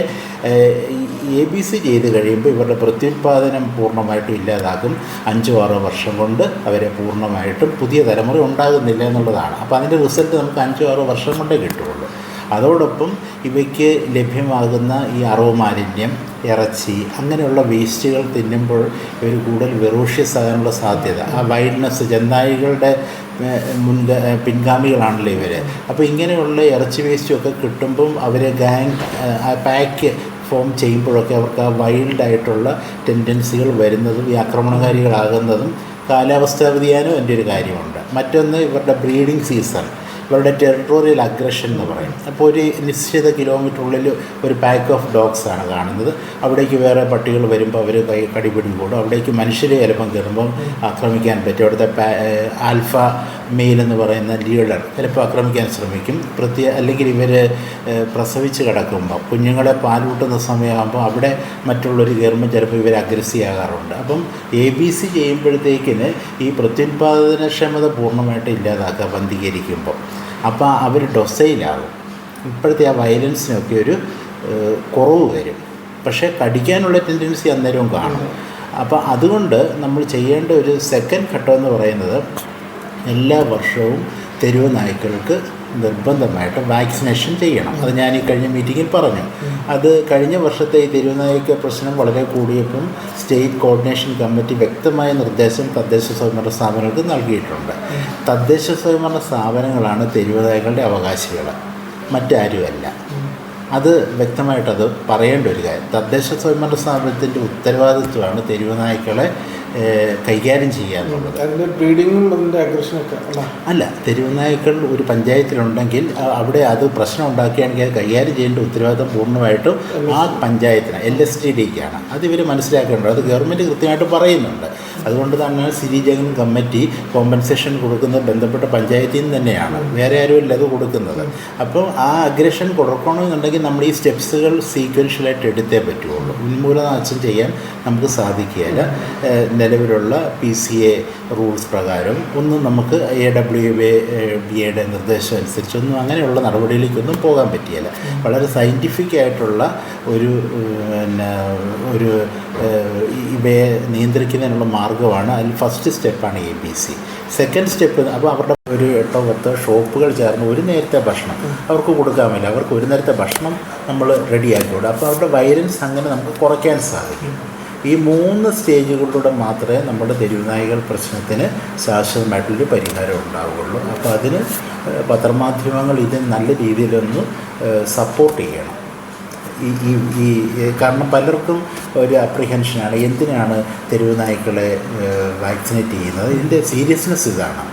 Speaker 2: എ ബി സി ചെയ്ത് കഴിയുമ്പോൾ ഇവരുടെ പ്രത്യുൽപാദനം പൂർണമായിട്ടും ഇല്ലാതാക്കും അഞ്ചോ ആറോ വർഷം കൊണ്ട് അവരെ പൂർണമായിട്ടും പുതിയ തലമുറ ഉണ്ടാകുന്നില്ല എന്നുള്ളതാണ്. അപ്പോൾ അതിന്റെ റിസൾട്ട് നമുക്ക് അഞ്ചോ ആറോ വർഷം കൊണ്ടേ കിട്ടുകയുള്ളൂ. അതോടൊപ്പം ഇവയ്ക്ക് ലഭ്യമാകുന്ന ഈ അറവ് മാലിന്യം ഇറച്ചി അങ്ങനെയുള്ള വേസ്റ്റുകൾ തിന്നുമ്പോൾ ഇവർ കൂടുതൽ വെറോഷ്യസ് ആകാനുള്ള സാധ്യത. ആ വൈൽഡ്നെസ് ജന്തായികളുടെ മുൻ പിൻഗാമികളാണല്ലോ ഇവർ അപ്പോൾ ഇങ്ങനെയുള്ള ഇറച്ചി വേസ്റ്റും ഒക്കെ കിട്ടുമ്പം അവർ ഗാങ് പാക്ക് ഫോം ചെയ്യുമ്പോഴൊക്കെ അവർക്ക് ആ വൈൽഡായിട്ടുള്ള ടെൻഡൻസികൾ വരുന്നതും ഈ ആക്രമണകാരികളാകുന്നതും കാലാവസ്ഥാ വ്യതിയാനം എന്റെ ഒരു കാര്യമുണ്ട്. മറ്റൊന്ന് ഇവരുടെ ബ്രീഡിംഗ് സീസൺ ഇവരുടെ ടെറിട്ടോറിയൽ അഗ്രഷൻ എന്ന് പറയും അപ്പോൾ ഒരു നിശ്ചിത കിലോമീറ്റർ ഉള്ളിൽ ഒരു പാക്ക് ഓഫ് ഡോഗ്സ് ആണ് കാണുന്നത്. അവിടേക്ക് വേറെ പട്ടികൾ വരുമ്പോൾ അവർ കൈ കടിപിടി കൂടും. അവിടേക്ക് മനുഷ്യരെ ചിലപ്പം കയറുമ്പം ആക്രമിക്കാൻ പറ്റും. അവിടുത്തെ ആൽഫ മെയിൽ എന്ന് പറയുന്ന ലീഡർ ചിലപ്പോൾ ആക്രമിക്കാൻ ശ്രമിക്കും. പ്രത്യേക അല്ലെങ്കിൽ ഇവർ പ്രസവിച്ച് കിടക്കുമ്പോൾ കുഞ്ഞുങ്ങളെ പാലൂട്ടുന്ന സമയമാകുമ്പോൾ അവിടെ മറ്റുള്ളവർ കയറുമ്പോൾ ചിലപ്പോൾ ഇവർ അഗ്രസീവ് ആകാറുണ്ട്. അപ്പം എ ബി സി ചെയ്യുമ്പോഴത്തേക്കിന് ഈ പ്രത്യുൽപാദനക്ഷമത പൂർണമായിട്ട് ഇല്ലാതാക്കുക ബന്ധീകരിക്കുമ്പോൾ അപ്പോൾ അവർ ഡൊസൈലാകും ഇപ്പോഴത്തെ ആ വയലൻസിനൊക്കെ ഒരു കുറവ് വരും. പക്ഷേ കടിക്കാനുള്ള ടെൻഡൻസി അന്നേരവും കാണും. അപ്പോൾ അതുകൊണ്ട് നമ്മൾ ചെയ്യേണ്ട ഒരു സെക്കൻഡ് ഘട്ടം എന്ന് പറയുന്നത് എല്ലാ വർഷവും തെരുവ് നായ്ക്കൾക്ക് നിർബന്ധമായിട്ട് വാക്സിനേഷൻ ചെയ്യണം. അത് ഞാൻ ഈ കഴിഞ്ഞ മീറ്റിങ്ങിൽ പറഞ്ഞു. അത് കഴിഞ്ഞ വർഷത്തെ ഈ തെരുവ് പ്രശ്നം വളരെ കൂടിയപ്പം സ്റ്റേറ്റ് കോർഡിനേഷൻ കമ്മിറ്റി വ്യക്തമായ നിർദ്ദേശം തദ്ദേശ സ്വയംഭരണ സ്ഥാപനങ്ങൾക്ക് നൽകിയിട്ടുണ്ട്. തദ്ദേശ സ്വയംഭരണ സ്ഥാപനങ്ങളാണ് തെരുവ് നായ്ക്കളുടെ അവകാശികൾ. മറ്റാരുമല്ല. അത് വ്യക്തമായിട്ടത് പറയേണ്ട ഒരു കാര്യം. തദ്ദേശ സ്വയംഭരണ സ്ഥാപനത്തിന്റെ ഉത്തരവാദിത്വമാണ് തെരുവ് നായ്ക്കളെ ഏഹ്, കൈകാര്യം ചെയ്യുക എന്നുള്ളത്
Speaker 4: അല്ല?
Speaker 2: തെരുവുനായ്ക്കൾ ഒരു പഞ്ചായത്തിലുണ്ടെങ്കിൽ അവിടെ അത് പ്രശ്നം ഉണ്ടാക്കുകയാണെങ്കിൽ അത് കൈകാര്യം ചെയ്യേണ്ട ഉത്തരവാദിത്വം പൂർണമായിട്ടും ആ പഞ്ചായത്തിന് എൽ എസ് ടി ഡിക്കാണ് അത് ഇവർ മനസ്സിലാക്കേണ്ടത്. അത് ഗവൺമെന്റ് കൃത്യമായിട്ട് പറയുന്നുണ്ട്. അതുകൊണ്ട് തന്നെ സിരി ജഗൻ കമ്മിറ്റി കോമ്പൻസേഷൻ കൊടുക്കുന്നത് ബന്ധപ്പെട്ട പഞ്ചായത്തിൽ നിന്ന് തന്നെയാണ്. വേറെ ആരുമില്ല അത് കൊടുക്കുന്നത്. അപ്പോൾ ആ അഗ്രഷൻ കൊടുക്കണമെന്നുണ്ടെങ്കിൽ നമ്മൾ ഈ സ്റ്റെപ്സുകൾ സീക്വൻഷ്യലായിട്ട് എടുത്തേ പറ്റുള്ളൂ ഉന്മൂലനാശം ചെയ്യാൻ നമുക്ക് സാധിക്കുകയില്ല. നിലവിലുള്ള പി സി എ റൂൾസ് പ്രകാരം ഒന്നും നമുക്ക് എ ഡബ്ല്യു എ ബി എയുടെ നിർദ്ദേശം അനുസരിച്ചൊന്നും അങ്ങനെയുള്ള നടപടിയിലേക്കൊന്നും പോകാൻ പറ്റിയല്ല. വളരെ സയന്റിഫിക് ആയിട്ടുള്ള ഒരു പിന്നെ ഒരു ഇവയെ നിയന്ത്രിക്കുന്നതിനുള്ള മാർഗമാണ്. അതിൽ ഫസ്റ്റ് സ്റ്റെപ്പാണ് A B C second step അപ്പോൾ അവരുടെ ഒരു എട്ടോ പത്തോ ഷോപ്പുകൾ ചേർന്ന് ഒരു നേരത്തെ ഭക്ഷണം. അവർക്ക് കൊടുക്കാമില്ല അവർക്ക് ഒരു നേരത്തെ ഭക്ഷണം നമ്മൾ റെഡിയാക്കിവിടും അപ്പോൾ അവരുടെ വയലൻസ് അങ്ങനെ നമുക്ക് കുറയ്ക്കാൻ സാധിക്കും. ഈ മൂന്ന് സ്റ്റേജുകളിലൂടെ മാത്രമേ നമ്മുടെ തെരുവുനായികൾ പ്രശ്നത്തിന് ശാശ്വതമായിട്ടുള്ളൊരു പരിഹാരം ഉണ്ടാവുകയുള്ളൂ. അപ്പോൾ അതിന് പത്രമാധ്യമങ്ങൾ ഇത് നല്ല രീതിയിലൊന്ന് സപ്പോർട്ട് ചെയ്യണം. ഈ ഈ കാരണം പലർക്കും ഒരു അപ്രിഹെൻഷനാണ് എന്തിനാണ് തെരുവ് നായ്ക്കളെ വാക്സിനേറ്റ് ചെയ്യുന്നത്? ഇതിന്റെ സീരിയസ്നെസ് ഇതാണ്.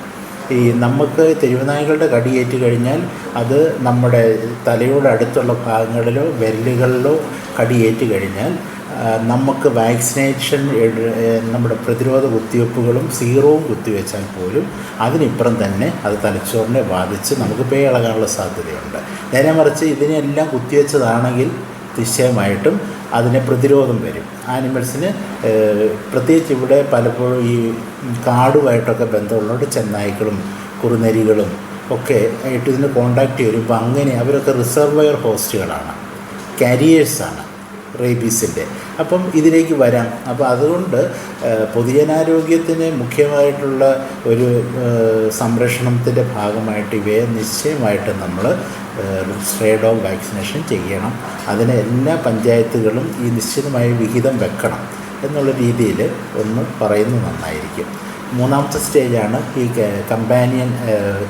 Speaker 2: ഈ നമുക്ക് തെരുവുനായ്ക്കളുടെ കടിയേറ്റ് കഴിഞ്ഞാൽ അത് നമ്മുടെ തലയോട് അടുത്തുള്ള ഭാഗങ്ങളിലോ വിരലുകളിലോ കടിയേറ്റ് കഴിഞ്ഞാൽ നമുക്ക് വാക്സിനേഷൻ നമ്മുടെ പ്രതിരോധ കുത്തിവയ്പ്പുകളും സീറോവും കുത്തിവെച്ചാൽ പോലും അതിനിപ്പുറം തന്നെ അത് തലച്ചോറിനെ ബാധിച്ച് നമുക്ക് പേ ഇളകാനുള്ള സാധ്യതയുണ്ട്. നേരെ മറിച്ച് ഇതിനെല്ലാം കുത്തിവെച്ചതാണെങ്കിൽ നിശ്ചയമായിട്ടും അതിന് പ്രതിരോധം വരും. ആനിമൽസിന് പ്രത്യേകിച്ച് ഇവിടെ പലപ്പോഴും ഈ കാടുമായിട്ടൊക്കെ ബന്ധമുള്ളതുകൊണ്ട് ചെന്നായ്ക്കളും കുറുനരികളും ഒക്കെ ആയിട്ട് ഇതിന് കോണ്ടാക്റ്റ് വരുമ്പോൾ അങ്ങനെ അവരൊക്കെ റിസർവയർ ഹോസ്റ്റുകളാണ് കാരിയേഴ്സാണ് റേബീസിന്റെ അപ്പം ഇതിലേക്ക് വരാം. അപ്പോൾ അതുകൊണ്ട് പൊതുജനാരോഗ്യത്തിന് മുഖ്യമായിട്ടുള്ള ഒരു സംരക്ഷണത്തിന്റെ ഭാഗമായിട്ട് ഇവയെ നിശ്ചയമായിട്ട് നമ്മൾ സ്ട്രേ വാക്സിനേഷൻ ചെയ്യണം. അതിന് എല്ലാ പഞ്ചായത്തുകളും ഈ നിശ്ചിതമായ വിഹിതം വെക്കണം എന്നുള്ള രീതിയിൽ ഒന്ന് പറയുന്നത് നന്നായിരിക്കും. മൂന്നാമത്തെ സ്റ്റേജാണ് ഈ കമ്പാനിയൻ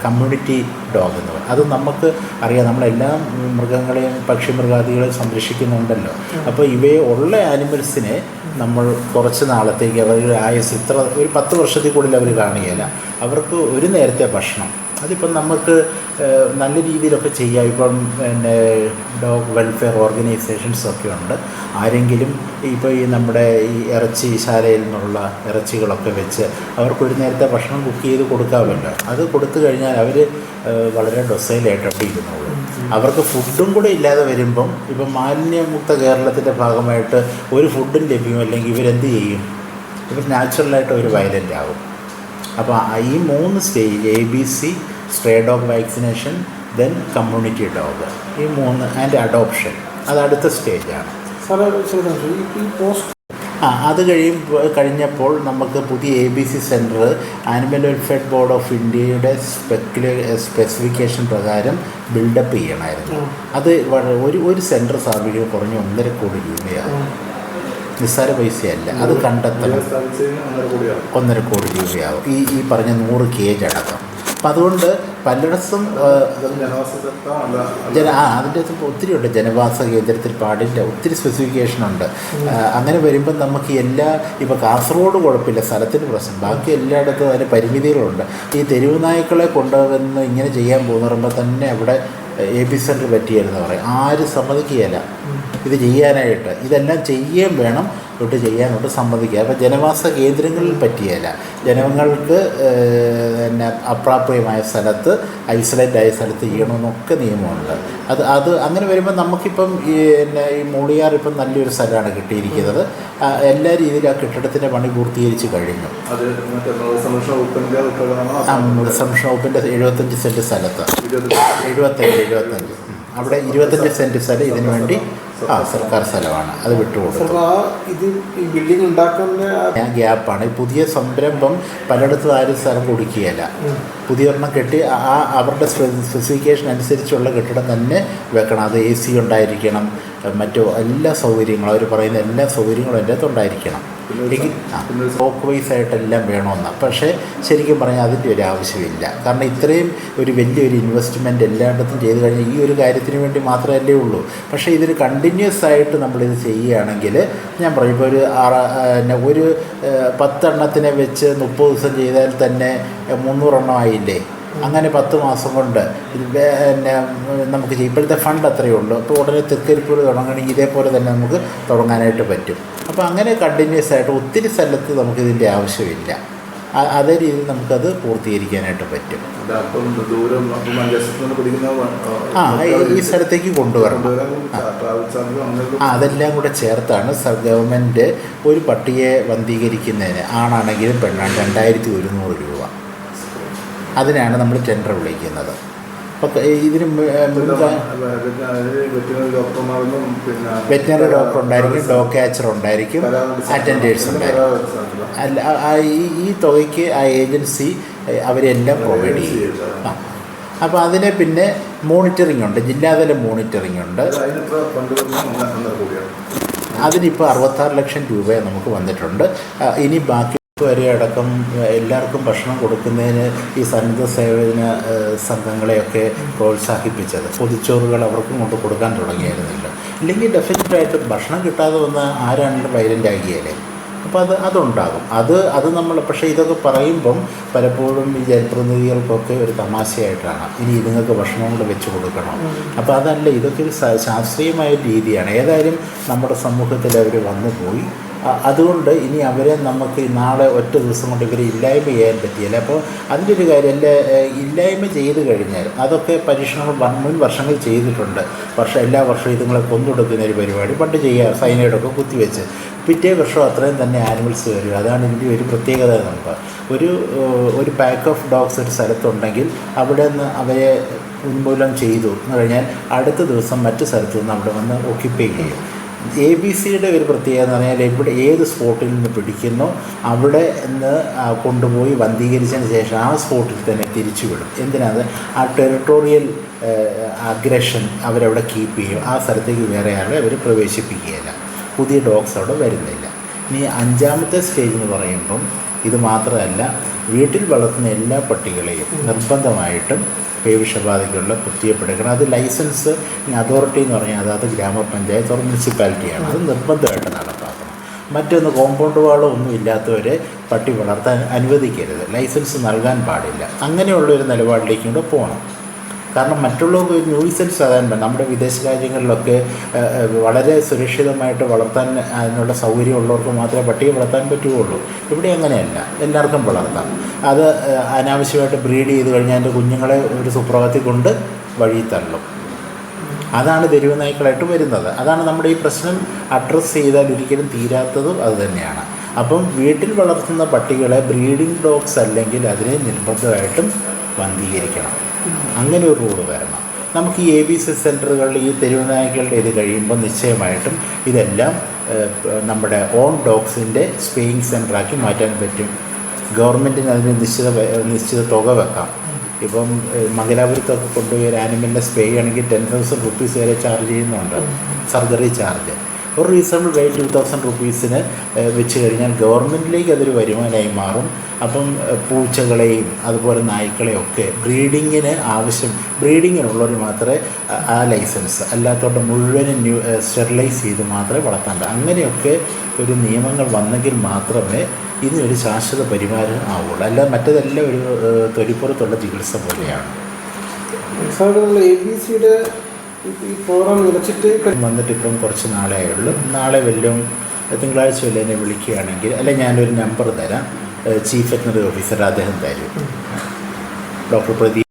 Speaker 2: കമ്മ്യൂണിറ്റി ഡോഗ് എന്ന് പറയുന്നത്. അത് നമുക്ക് അറിയാം. നമ്മളെല്ലാ മൃഗങ്ങളെയും പക്ഷി മൃഗാദികളെയും സംരക്ഷിക്കുന്നുണ്ടല്ലോ. അപ്പോൾ ഇവയെ ഉള്ള ആനിമൽസിനെ നമ്മൾ കുറച്ച് നാളത്തേക്ക് അവരുടെ ആയുസ് ഇത്ര ഒരു പത്ത് വർഷത്തിൽ കൂടുതൽ അവർ കാണുകയില്ല. അവർക്ക് ഒരു നേരത്തെ ഭക്ഷണം. അതിപ്പം നമുക്ക് നല്ല രീതിയിലൊക്കെ ചെയ്യാം. ഇപ്പം പിന്നെ ഡോഗ് വെൽഫെയർ ഓർഗനൈസേഷൻസ് ഒക്കെ ഉണ്ട്. ആരെങ്കിലും ഇപ്പോൾ ഈ നമ്മുടെ ഈ ഇറച്ചി ശാലയിൽ നിന്നുള്ള ഇറച്ചികളൊക്കെ വെച്ച് അവർക്ക് ഒരു നേരത്തെ ഭക്ഷണം കുക്ക് ചെയ്ത് കൊടുക്കാമല്ലോ. അത് കൊടുത്തു കഴിഞ്ഞാൽ അവർ വളരെ ഡൊസൈലായിട്ട് അവിടെ ഇരുന്നോളും അവർക്ക് ഫുഡും കൂടെ ഇല്ലാതെ വരുമ്പം ഇപ്പം മാലിന്യമുക്ത കേരളത്തിന്റെ ഭാഗമായിട്ട് ഒരു ഫുഡും ലഭ്യമല്ലെങ്കിൽ ഇവരെന്ത് ചെയ്യും? ഇവർ നാച്ചുറലായിട്ട് ഒരു വയലന്റ് ആകും അപ്പോൾ ഈ മൂന്ന് stage A B C stray dog vaccination then community dog ഈ മൂന്ന് ആൻഡ് അഡോപ്ഷൻ അത് അടുത്ത സ്റ്റേജാണ്
Speaker 4: സാറേ ഈ പോസ്റ്റ്
Speaker 2: ആ അത് കഴിയും കഴിഞ്ഞപ്പോൾ നമുക്ക് പുതിയ A B C centre animal welfare board of ഇന്ത്യയുടെ സ്പെക്കുലേ സ്പെസിഫിക്കേഷൻ പ്രകാരം ബിൽഡപ്പ് ചെയ്യണമായിരുന്നു അത് ഒരു ഒരു സെന്റർ സ്ഥാപിക്കുക കുറഞ്ഞ ഒന്നര കോടി രൂപയാണ്. നിസ്സാര പൈസയല്ല. അത് കണ്ടെത്തണം.
Speaker 3: ഒന്നര
Speaker 2: കോടി രൂപയാവും. ഈ ഈ പറഞ്ഞ നൂറ് കേജ് അടക്കം അപ്പം അതുകൊണ്ട് പലയിടത്തും ജന ആ അതിന്റെ അകത്ത് ഒത്തിരി ഉണ്ട്. ജനവാസ കേന്ദ്രത്തിൽ പാടില്ല. ഒത്തിരി സ്പെസിഫിക്കേഷൻ ഉണ്ട്. അങ്ങനെ വരുമ്പം നമുക്ക് എല്ലാ ഇപ്പോൾ കാസർഗോഡ് കുഴപ്പമില്ല. സ്ഥലത്തിന് പ്രശ്നം. ബാക്കി എല്ലായിടത്തും അതിന് പരിമിതികളുണ്ട്. ഈ തെരുവ് നായ്ക്കളെ കൊണ്ടുവന്ന് ഇങ്ങനെ ചെയ്യാൻ പോകുന്ന പറയുമ്പോൾ തന്നെ അവിടെ എ പി സെന്റർ പറ്റിയെന്ന് പറയും. ആരും സമ്മതിക്കുകയില്ല. ഇത് ചെയ്യാനായിട്ട്. ഇതെല്ലാം ചെയ്യുകയും വേണം. തൊട്ട് ചെയ്യാനോട്ട് സമ്മതിക്കുക. അപ്പോൾ ജനവാസ കേന്ദ്രങ്ങളിൽ പറ്റിയല്ല. ജനങ്ങൾക്ക് പിന്നെ അപ്രാപ്യമായ സ്ഥലത്ത് ഐസൊലേറ്റ് ആയ സ്ഥലത്ത് ചെയ്യണമെന്നൊക്കെ നിയമമുണ്ട്. അത് അത് അങ്ങനെ വരുമ്പോൾ നമുക്കിപ്പം ഈ പിന്നെ ഈ മൂളിയാർ ഇപ്പം നല്ലൊരു സ്ഥലമാണ് കിട്ടിയിരിക്കുന്നത്. എല്ലാ രീതിയിലും ആ കെട്ടിടത്തിന്റെ പണി പൂർത്തീകരിച്ച് കഴിഞ്ഞു.
Speaker 3: സംരക്ഷണ മൃഗസംരക്ഷണ വകുപ്പിന്റെ
Speaker 2: എഴുപത്തഞ്ച് സെന്റ് സ്ഥലത്ത്. എഴുപത്തഞ്ച്. എഴുപത്തഞ്ച്. അവിടെ ഇരുപത്തഞ്ച് സെന്റ് സ്ഥലം ഇതിനു വേണ്ടി ആ സർക്കാർ സ്ഥലമാണ്. അത് വിട്ടുകൊടുത്തു
Speaker 4: ഇത് ഈ ബിൽഡിംഗ്
Speaker 2: ഉണ്ടാക്കുന്ന ഗ്യാപ്പാണ്. ഈ പുതിയ സംരംഭം പലയിടത്തും ആരും സ്ഥലം കൊടുക്കുകയില്ല. പുതിയ ഒരെണ്ണം കെട്ടി ആ- അവരുടെ സ്പെസിഫിക്കേഷൻ അനുസരിച്ചുള്ള കെട്ടിടം തന്നെ വെക്കണം. അത് എ സി ഉണ്ടായിരിക്കണം. മറ്റു എല്ലാ സൗകര്യങ്ങളും അവർ പറയുന്ന എല്ലാ സൗകര്യങ്ങളും അകത്ത് ഉണ്ടായിരിക്കണം എങ്കിൽ ടോക്ക് വൈസ് ആയിട്ടെല്ലാം വേണമെന്ന് പക്ഷേ ശരിക്കും പറഞ്ഞാൽ അതിന്റെ ഒരു ആവശ്യമില്ല. കാരണം ഇത്രയും ഒരു വലിയൊരു ഇൻവെസ്റ്റ്മെന്റ് എല്ലായിടത്തും ചെയ്ത് കഴിഞ്ഞാൽ ഈ ഒരു കാര്യത്തിന് വേണ്ടി മാത്രമല്ലേ ഉള്ളൂ. പക്ഷേ ഇതിന് കണ്ടിന്യൂസ് ആയിട്ട് നമ്മളിത് ചെയ്യുകയാണെങ്കിൽ ഞാൻ പറയും ഇപ്പോൾ ഒരു ആറ് പിന്നെ ഒരു പത്തെണ്ണത്തിനെ വെച്ച് മുപ്പത് ദിവസം ചെയ്താൽ തന്നെ മുന്നൂറെണ്ണം ആയില്ലേ? അങ്ങനെ പത്ത് മാസം കൊണ്ട് ഇത് പിന്നെ നമുക്ക്. ഇപ്പോഴത്തെ ഫണ്ട് അത്രയേ ഉള്ളൂ. അപ്പോൾ ഉടനെ തൃക്കരിപ്പൂർ തുടങ്ങണമെങ്കിൽ ഇതേപോലെ തന്നെ നമുക്ക് തുടങ്ങാനായിട്ട് പറ്റും. അപ്പോൾ അങ്ങനെ കണ്ടിന്യൂസ് ആയിട്ട് ഒത്തിരി സ്ഥലത്ത് നമുക്കിതിന്റെ ആവശ്യമില്ല. അതേ രീതിയിൽ നമുക്കത് പൂർത്തീകരിക്കാനായിട്ട് പറ്റും. ആ ഈ- സ്ഥലത്തേക്ക് കൊണ്ടുവരണം. ആ. അതെല്ലാം കൂടെ ചേർത്താണ് ഗവൺമെന്റ് ഒരു പട്ടിയെ വന്ധീകരിക്കുന്നതിന്. ആണാണെങ്കിലും പെണ്ണാണ്. രണ്ടായിരത്തി ഒരുന്നൂറ് രൂപ. അതിനാണ് നമ്മൾ ടെൻഡർ വിളിക്കുന്നത്. അപ്പോൾ ഇതിന്
Speaker 3: വെറ്റിനറി
Speaker 2: ഡോക്ടർ ഉണ്ടായിരിക്കും ഡോഗ് ക്യാച്ചർ ഉണ്ടായിരിക്കും അറ്റൻഡേഴ്സ് ഉണ്ടായിരിക്കും. അല്ല ഈ തുകയ്ക്ക് ആ ഏജൻസി അവരെല്ലാം പ്രൊവൈഡ് ചെയ്യും. അപ്പോൾ അതിനെ പിന്നെ മോണിറ്ററിംഗ് ഉണ്ട് ജില്ലാതല മോണിറ്ററിംഗ് ഉണ്ട്. അതിനിപ്പോൾ അറുപത്താറ് ലക്ഷം രൂപ നമുക്ക് വന്നിട്ടുണ്ട്. ഇനി ബാക്കി വരെ അടക്കം എല്ലാവർക്കും ഭക്ഷണം കൊടുക്കുന്നതിന് ഈ സന്നദ്ധ സേവന സംഘങ്ങളെയൊക്കെ പ്രോത്സാഹിപ്പിച്ചത്. പൊതിച്ചോറുകൾ അവർക്കും കൊണ്ട് കൊടുക്കാൻ തുടങ്ങിയായിരുന്നില്ല. ഇല്ലെങ്കിൽ ഡെഫിനറ്റായിട്ട് ഭക്ഷണം കിട്ടാതെ വന്ന ആരാണെങ്കിലും വൈലന്റ് ആകിയാലേ അപ്പോൾ അത് അതുണ്ടാകും. അത് അത് നമ്മൾ പക്ഷേ ഇതൊക്കെ പറയുമ്പം പലപ്പോഴും ഈ ജനപ്രതിനിധികൾക്കൊക്കെ ഒരു തമാശയായിട്ടാണ്. ഇനി ഇതുങ്ങൾക്ക് ഭക്ഷണം കൂടെ വെച്ച് കൊടുക്കണം? അപ്പോൾ അതല്ല ഇതൊക്കെ ഒരു ശാസ്ത്രീയമായ രീതിയാണ്. ഏതായാലും നമ്മുടെ സമൂഹത്തിൽ അവർ വന്നു പോയി അതുകൊണ്ട് ഇനി അവരെ നമുക്ക് നാളെ ഒറ്റ ദിവസം കൊണ്ട് ഇവരെ ഇല്ലായ്മ ചെയ്യാൻ പറ്റിയില്ല. അപ്പോൾ അതിന്റെ ഒരു കാര്യം എന്റെ ഇല്ലായ്മ ചെയ്ത് കഴിഞ്ഞാൽ അതൊക്കെ പരീക്ഷണങ്ങൾ മുൻ വർഷങ്ങൾ ചെയ്തിട്ടുണ്ട്. വർഷം എല്ലാ വർഷവും ഇതുങ്ങളെ കൊന്നൊടുക്കുന്ന ഒരു പരിപാടി പണ്ട് ചെയ്യുക സൈനൈഡൊക്കെ കുത്തിവെച്ച്. പിറ്റേ വർഷം അത്രയും തന്നെ ആനിമൽസ് വരും. അതാണ് ഇതിന്റെ ഒരു പ്രത്യേകത നമുക്ക് ഒരു ഒരു പാക്ക് ഓഫ് ഡോഗ്സ് ഒരു സ്ഥലത്തുണ്ടെങ്കിൽ അവിടെ നിന്ന് അവയെ ഉന്മൂലനം ചെയ്തു എന്ന് കഴിഞ്ഞാൽ അടുത്ത ദിവസം മറ്റു സ്ഥലത്തു നിന്ന് അവിടെ വന്ന് ഓക്യുപ്പൈ ചെയ്യും. എ ബി സിയുടെ ഒരു പ്രത്യേകത എന്ന് പറഞ്ഞാൽ എവിടെ ഏത് സ്പോട്ടിൽ നിന്ന് പിടിക്കുന്നു അവിടെ നിന്ന് കൊണ്ടുപോയി വന്ധീകരിച്ചതിന് ശേഷം ആ സ്പോട്ടിൽ തന്നെ തിരിച്ചു വിടും എന്തിനാണ്? ആ ടെറിട്ടോറിയൽ അഗ്രഷൻ അവരവിടെ കീപ്പ് ചെയ്യും. ആ സ്ഥലത്തേക്ക് വേറെ ആളെ അവർ പ്രവേശിപ്പിക്കുകയില്ല. പുതിയ ഡോഗ്സ് അവിടെ വരുന്നില്ല. ഇനി അഞ്ചാമത്തെ സ്റ്റേജ് എന്ന് പറയുമ്പം ഇത് മാത്രമല്ല വീട്ടിൽ വളർത്തുന്ന എല്ലാ പട്ടികളെയും നിർബന്ധമായിട്ടും പേവിഷബാധയ്ക്കുള്ള കുത്തിയപ്പെടുക്കണം അത് ലൈസൻസ് അതോറിറ്റി എന്ന് പറഞ്ഞാൽ അതായത് ഗ്രാമപഞ്ചായത്ത് ഓർ മുനിസിപ്പാലിറ്റിയാണ്. അത് നിർബന്ധമായിട്ട് നടപ്പാക്കണം. മറ്റൊന്ന് കോമ്പൗണ്ട് വാളോ ഒന്നും ഇല്ലാത്തവരെ പട്ടി വളർത്താൻ അനുവദിക്കരുത്. ലൈസൻസ് നൽകാൻ പാടില്ല. അങ്ങനെയുള്ള ഒരു നിലപാടിലേക്കും കൂടെ പോകണം. കാരണം മറ്റുള്ളവർക്ക് ഒരു ന്യൂസൻസ് ആകാൻ നമ്മുടെ വിദേശ രാജ്യങ്ങളിലൊക്കെ വളരെ സുരക്ഷിതമായിട്ട് വളർത്താൻ അതിനുള്ള സൗകര്യം ഉള്ളവർക്ക് മാത്രമേ പട്ടിയെ വളർത്താൻ പറ്റുകയുള്ളൂ. ഇവിടെ അങ്ങനെയല്ല. എല്ലാവർക്കും വളർത്താം. അത് അനാവശ്യമായിട്ട് ബ്രീഡ് ചെയ്ത് കഴിഞ്ഞാൽ അതിന്റെ കുഞ്ഞുങ്ങളെ ഒരു സുപ്രഭാതത്തിൽ കൊണ്ട് വഴി തള്ളും. അതാണ് തെരുവ് നായ്ക്കളായിട്ട് വരുന്നത്. അതാണ് നമ്മുടെ ഈ പ്രശ്നം അഡ്രസ്സ് ചെയ്താൽ ഒരിക്കലും തീരാത്തതും അതുതന്നെയാണ് അപ്പം വീട്ടിൽ വളർത്തുന്ന പട്ടികളെ ബ്രീഡിംഗ് ഡോഗ്സ് അല്ലെങ്കിൽ അതിനെ നിർബന്ധമായിട്ടും വന്ധീകരിക്കണം. അങ്ങനെ ഒരു റൂൾ വരണം. നമുക്ക് ഈ എ ബി സി സെന്ററുകളിൽ ഈ തെരുവ് നായ്ക്കളുടെ ഇത് കഴിയുമ്പോൾ നിശ്ചയമായിട്ടും ഇതെല്ലാം നമ്മുടെ ഓൺ ഡോഗ്സിന്റെ സ്പേയിങ് സെന്ററാക്കി മാറ്റാൻ പറ്റും. ഗവൺമെന്റിന് അതിന് നിശ്ചിത നിശ്ചിത തുക വെക്കാം. ഇപ്പം മംഗലാപുരത്തൊക്കെ കൊണ്ടുപോയി ഒരു ആനിമലിനെ സ്പേ ആണെങ്കിൽ ടെൻ തൗസൻഡ് റുപ്പീസ് വരെ ചാർജ് ചെയ്യുന്നുണ്ട്. Surgery charge. ഒരു റീസണബിൾ റേറ്റ് ടു തൗസൻഡ് റുപ്പീസിന് വെച്ച് കഴിഞ്ഞാൽ ഗവൺമെന്റിലേക്ക് അതൊരു വരുമാനമായി മാറും. അപ്പം പൂച്ചകളെയും അതുപോലെ നായ്ക്കളെയും ഒക്കെ ബ്രീഡിങ്ങിന് ആവശ്യം ബ്രീഡിങ്ങിനുള്ളവർ മാത്രമേ ആ- ലൈസൻസ് അല്ലാത്തവരുടെ മുഴുവനും ന്യൂ സ്റ്റെറിലൈസ് ചെയ്ത് മാത്രമേ വളർത്താൻ അങ്ങനെയൊക്കെ ഒരു നിയമങ്ങൾ വന്നെങ്കിൽ മാത്രമേ ഇതിനൊരു ശാശ്വത പരിഹാരം ആവുള്ളൂ. അല്ല മറ്റേതെല്ലാം ഒരു തൊലിപ്പുറത്തുള്ള ചികിത്സ പോലെയാണ്.
Speaker 4: നമ്മൾ എ ബി സിയുടെ ഈ ഫോറം നിലച്ചിട്ട്
Speaker 2: വന്നിട്ട് ഇപ്പം കുറച്ച് നാളേ ആയുള്ളൂ നാളെ വല്ലതും തിങ്കളാഴ്ച വല്ല എന്നെ വിളിക്കുകയാണെങ്കിൽ അല്ലെ ഞാനൊരു നമ്പർ തരാം. ചീഫ് വെറ്റിനറി ഓഫീസർ അദ്ദേഹം തരും. ഡോക്ടർ പ്രദീപ്